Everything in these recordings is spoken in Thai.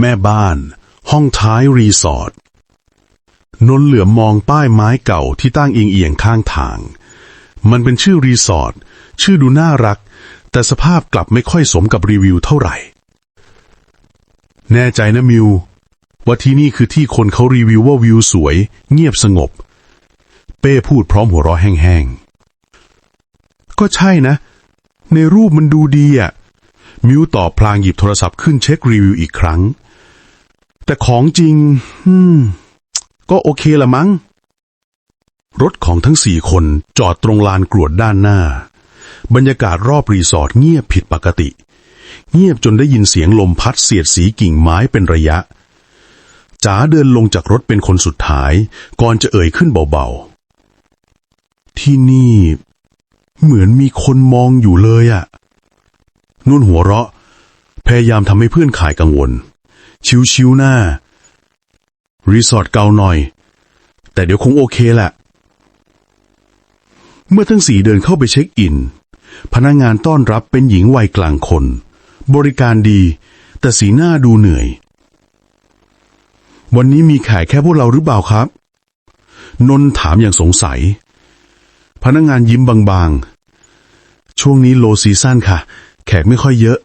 แม่บ้าน ห้องท้ายรีสอร์ทนนเหลือมองป้ายไม้เก่าที่ตั้งเอียงๆข้างทาง มันเป็นชื่อรีสอร์ทชื่อดูน่ารัก แต่สภาพกลับไม่ค่อยสมกับรีวิวเท่าไหร่ แน่ใจนะมิว ว่าที่นี่คือที่คนเขารีวิวว่าวิวสวย เงียบสงบ เป้พูดพร้อมหัวเราะแห้งๆ ก็ใช่นะ ในรูปมันดูดีอะมิวตอบพลางหยิบโทรศัพท์ขึ้นเช็ครีวิวอีกครั้ง แต่ของจริง อืม ก็โอเคละมั้ง รถของทั้งสี่คนจอดตรงลานกรวดด้านหน้า บรรยากาศรอบรีสอร์ทเงียบผิดปกติ เงียบจนได้ยินเสียงลมพัดเสียดสีกิ่งไม้เป็นระยะจ๋าเดินลงจากรถเป็นคนสุดท้าย ก่อนจะเอ่ยขึ้นเบาๆ ที่นี่ เหมือนมีคนมองอยู่เลยอะนุ่นหัวเราะ พยายามทำให้เพื่อนขายกังวล ชิวๆหน้า รีสอร์ทเก่าหน่อย แต่เดี๋ยวคงโอเคแหละ เมื่อทั้งสี่เดินเข้าไปเช็คอิน พนักงานต้อนรับเป็นหญิงวัยกลางคน บริการดี แต่สีหน้าดูเหนื่อย วันนี้มีแขกแค่พวกเราหรือเปล่าครับ นนถามอย่างสงสัย พนักงานยิ้มบางๆ ช่วงนี้โลซีซั่นค่ะ แขกไม่ค่อยเยอะ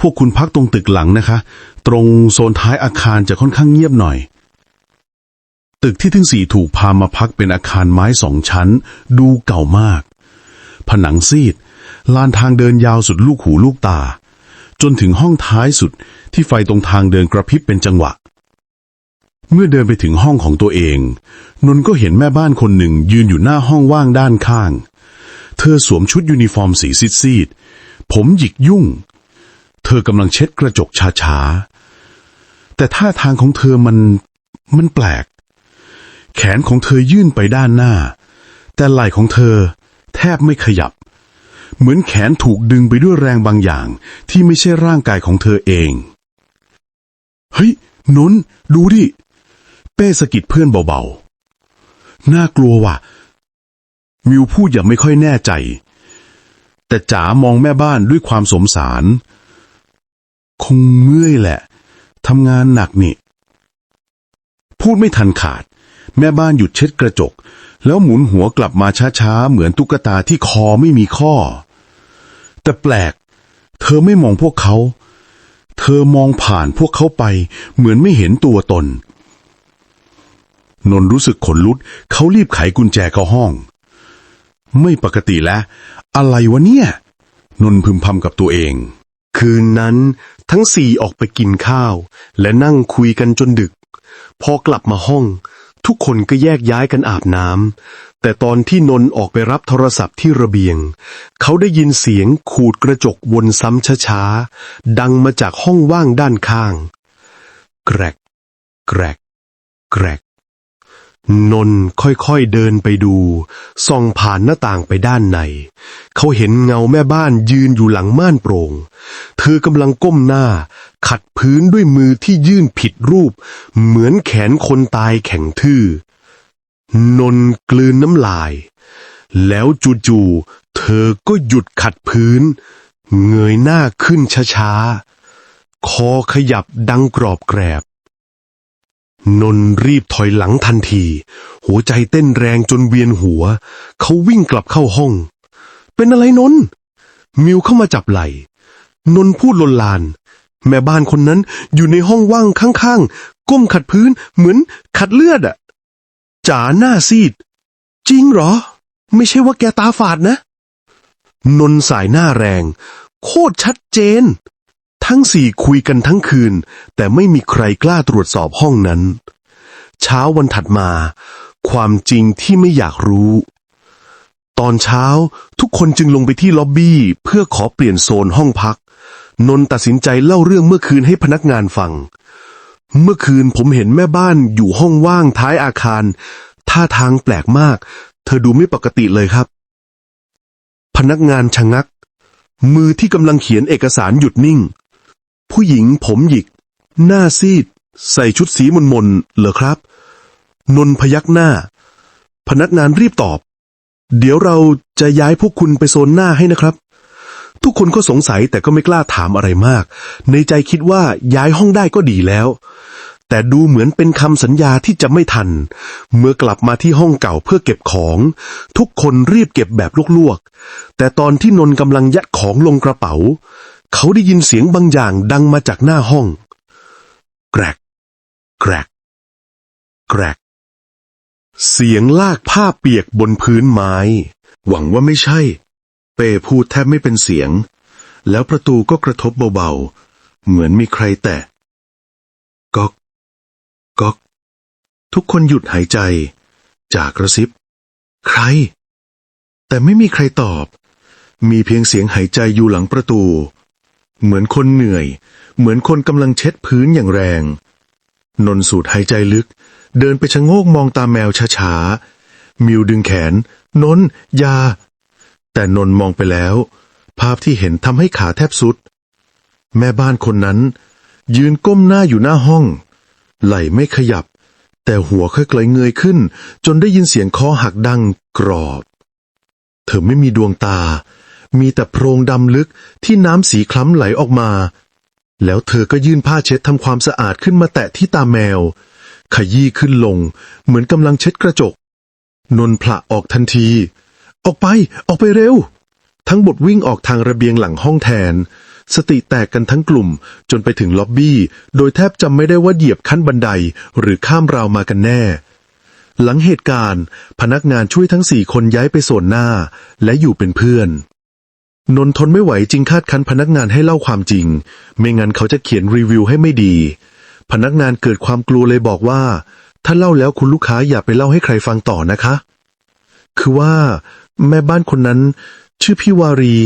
พวกคุณพักตรงตึกหลังนะคะ ตรงโซนท้ายอาคารจะค่อนข้างเงียบหน่อย ตึกที่ทั้งสี่ถูกพามาพักเป็นอาคารไม้สองชั้น ดูเก่ามาก ผนังซีด ลานทางเดินยาวสุดลูกหูลูกตา จนถึงห้องท้ายสุดที่ไฟตรงทางเดินกระพริบเป็นจังหวะ เมื่อเดินไปถึงห้องของตัวเอง นนท์ก็เห็นแม่บ้านคนหนึ่งยืนอยู่หน้าห้องว่างด้านข้าง เธอสวมชุดยูนิฟอร์มสีซีดๆผมหยิกยุ่ง เธอกำลังเช็ดกระจกช้าๆ แต่ท่าทางของเธอมันมันแปลก แขนของเธอยื่นไปด้านหน้า แต่ไหล่ของเธอแทบไม่ขยับ เหมือนแขนถูกดึงไปด้วยแรงบางอย่าง ที่ไม่ใช่ร่างกายของเธอเอง เฮ้ยนนท์ดูดิ เป้สะกิดเพื่อนเบาๆ น่ากลัวว่ะ มิวพูดอย่างไม่ค่อยแน่ใจ แต่จ๋ามองแม่บ้านด้วยความสมสาร คงเมื่อยแหละ ทำงานหนักนี่ พูดไม่ทันขาด แม่บ้านหยุดเช็ดกระจก แล้วหมุนหัวกลับมาช้าๆ เหมือนตุ๊กตาที่คอไม่มีข้อ แต่แปลก เธอไม่มองพวกเขา เธอมองผ่านพวกเขาไป เหมือนไม่เห็นตัวตน นนรู้สึกขนลุกเขารีบไขกุญแจเข้าห้อง ไม่ปกติแล้ว อะไรวะเนี่ย นนพึมพำกับตัวเอง คืนนั้นทั้งสี่ออกไปกินข้าว และนั่งคุยกันจนดึก พอกลับมาห้อง ทุกคนก็แยกย้ายกันอาบน้ำแต่ตอนที่นนท์ออกไปรับโทรศัพท์ที่ระเบียง เขาได้ยินเสียงขูดกระจกวนซ้ำช้าๆ ดังมาจากห้องว่างด้านข้าง แกรก แกรก แกรก นนค่อยๆเดินไปดูส่องผ่านหน้าต่างไปด้านใน เขาเห็นเงาแม่บ้านยืนอยู่หลังม่านโปร่ง เธอกำลังก้มหน้า ขัดพื้นด้วยมือที่ยื่นผิดรูป เหมือนแขนคนตายแข็งทื่อ นนกลืนน้ำลาย แล้วจู่ๆเธอก็หยุดขัดพื้น เงยหน้าขึ้นช้าๆ คอขยับดังกรอบแกรบ นนรีบถอยหลังทันที หัวใจเต้นแรงจนเวียนหัว เขาวิ่งกลับเข้าห้อง เป็นอะไรนน มิวเข้ามาจับไหล่ นนพูดลนลาน แม่บ้านคนนั้นอยู่ในห้องว่างข้างๆ ก้มขัดพื้นเหมือนขัดเลือดอะจ๋าหน้าซีด จริงเหรอ ไม่ใช่ว่าแกตาฝาดนะ นนสายหน้าแรง โคตรชัดเจน ทั้งสี่คุยกันทั้งคืน แต่ไม่มีใครกล้าตรวจสอบห้องนั้น เช้าวันถัดมา ความจริงที่ไม่อยากรู้ ตอนเช้าทุกคนจึงลงไปที่ล็อบบี้เพื่อขอเปลี่ยนโซนห้องพัก นนท์ตัดสินใจเล่าเรื่องเมื่อคืนให้พนักงานฟัง เมื่อคืนผมเห็นแม่บ้านอยู่ห้องว่างท้ายอาคาร ท่าทางแปลกมาก เธอดูไม่ปกติเลยครับ พนักงานชะงักมือที่กำลังเขียนเอกสารหยุดนิ่ง ผู้หญิงผมหยิก หน้าซีด ใส่ชุดสีมนๆเหรอครับ นนพยักหน้า พนักงานรีบตอบ เดี๋ยวเราจะย้ายพวกคุณไปโซนหน้าให้นะครับ ทุกคนก็สงสัยแต่ก็ไม่กล้าถามอะไรมาก ในใจคิดว่าย้ายห้องได้ก็ดีแล้ว แต่ดูเหมือนเป็นคำสัญญาที่จะไม่ทัน เมื่อกลับมาที่ห้องเก่าเพื่อเก็บของ ทุกคนรีบเก็บแบบลวกๆ แต่ตอนที่นนกำลังยัดของลงกระเป๋า เขาได้ยินเสียงบางอย่างดังมาจากหน้าห้อง แกรก แกรก แกรก เสียงลากผ้าเปียกบนพื้นไม้ หวังว่าไม่ใช่ เป้พูดแทบไม่เป็นเสียง แล้วประตูก็กระทบเบาๆ เหมือนมีใครแตะก๊อกก๊อก ทุกคนหยุดหายใจ จากกระซิบ ใคร แต่ไม่มีใครตอบ มีเพียงเสียงหายใจอยู่หลังประตู เหมือนคนเหนื่อย เหมือนคนกำลังเช็ดพื้นอย่างแรง นนท์สูดหายใจลึก เดินไปชะโงกมองตาแมวช้าๆ มิวดึงแขน นนท์ยา แต่นนท์มองไปแล้ว ภาพที่เห็นทำให้ขาแทบสุด แม่บ้านคนนั้น ยืนก้มหน้าอยู่หน้าห้อง ไหล่ไม่ขยับ แต่หัวค่อยๆเงยขึ้น จนได้ยินเสียงคอหักดังกรอบ เธอไม่มีดวงตา มีแต่โพรงดำลึกที่น้ำสีคล้ำไหลออกมา แล้วเธอก็ยื่นผ้าเช็ดทำความสะอาดขึ้นมาแตะที่ตาแมว ขยี้ขึ้นลง เหมือนกำลังเช็ดกระจก นนท์ผละออกทันที ออกไป ออกไปเร็ว ทั้งบทวิ่งออกทางระเบียงหลังห้องแทน สติแตกกันทั้งกลุ่มจนไปถึงล็อบบี้ โดยแทบจำไม่ได้ว่าเหยียบขั้นบันไดหรือข้ามราวมากันแน่หลังเหตุการณ์ พนักงานช่วยทั้งสี่คนย้ายไปโซนหน้า และอยู่เป็นเพื่อน นนทนไม่ไหวจึงคาดคันพนักงานให้เล่าความจริง ไม่งั้นเขาจะเขียนรีวิวให้ไม่ดี พนักงานเกิดความกลัวเลยบอกว่า ถ้าเล่าแล้วคุณลูกค้าอย่าไปเล่าให้ใครฟังต่อนะคะ คือว่า แม่บ้านคนนั้น ชื่อพี่วารี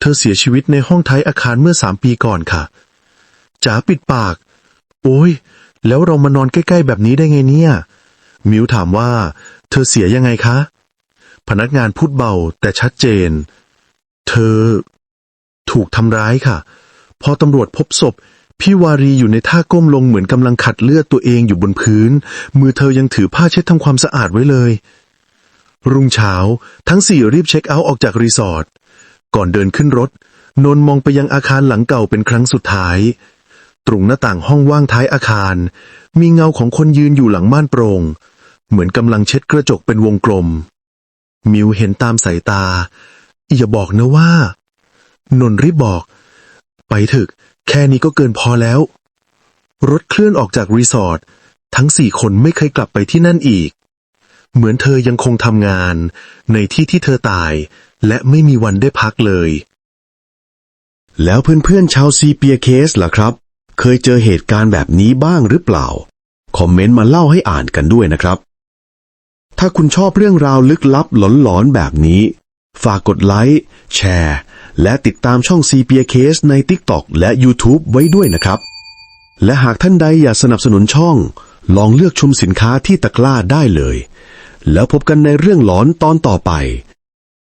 เธอเสียชีวิตในห้องท้ายอาคารเมื่อสามปีก่อนค่ะจ๋าปิดปาก โอ้ยแล้วเรามานอนใกล้ ๆ แบบนี้ได้ไงเนี่ย มิวถามว่า เธอเสียยังไงคะ พนักงานพูดเบาแต่ชัดเจน เธอ ถูกทำร้ายค่ะ พอตำรวจพบศพ พี่วารีอยู่ในท่าก้มลงเหมือนกำลังขัดเลือดตัวเองอยู่บนพื้น มือเธอยังถือผ้าเช็ดทำความสะอาดไว้เลย รุ่งเช้า ทั้งสี่รีบเช็คเอาท์ออกจากรีสอร์ทก่อนเดินขึ้นรถ นนมองไปยังอาคารหลังเก่าเป็นครั้งสุดท้าย ตรงหน้าต่างห้องว่างท้ายอาคาร มีเงาของคนยืนอยู่หลังม่านโปร่งเหมือนกำลังเช็ดกระจกเป็นวงกลม มิวเห็นตามสายตา อย่าบอกนะว่า นนรีบบอก ไปเถอะแค่นี้ก็เกินพอแล้ว รถเคลื่อนออกจากรีสอร์ททั้งสี่คนไม่เคยกลับไปที่นั่นอีก เหมือนเธอยังคงทำงาน ในที่ที่เธอตาย และไม่มีวันได้พักเลย แล้วเพื่อนๆชาวซีเปียเคสล่ะครับ เคยเจอเหตุการณ์แบบนี้บ้างหรือเปล่า คอมเมนต์มาเล่าให้อ่านกันด้วยนะครับ ถ้าคุณชอบเรื่องราวลึกลับหลอนๆแบบนี้ ฝากกดไลค์ แชร์ และติดตามช่อง c p a Case ใน TikTok และ YouTube ไว้ด้วยนะครับ และหากท่านใดอยากสนับสนุนช่อง ลองเลือกชมสินค้าที่ตะกร้าได้เลย แล้วพบกันในเรื่องหลอนตอนต่อไป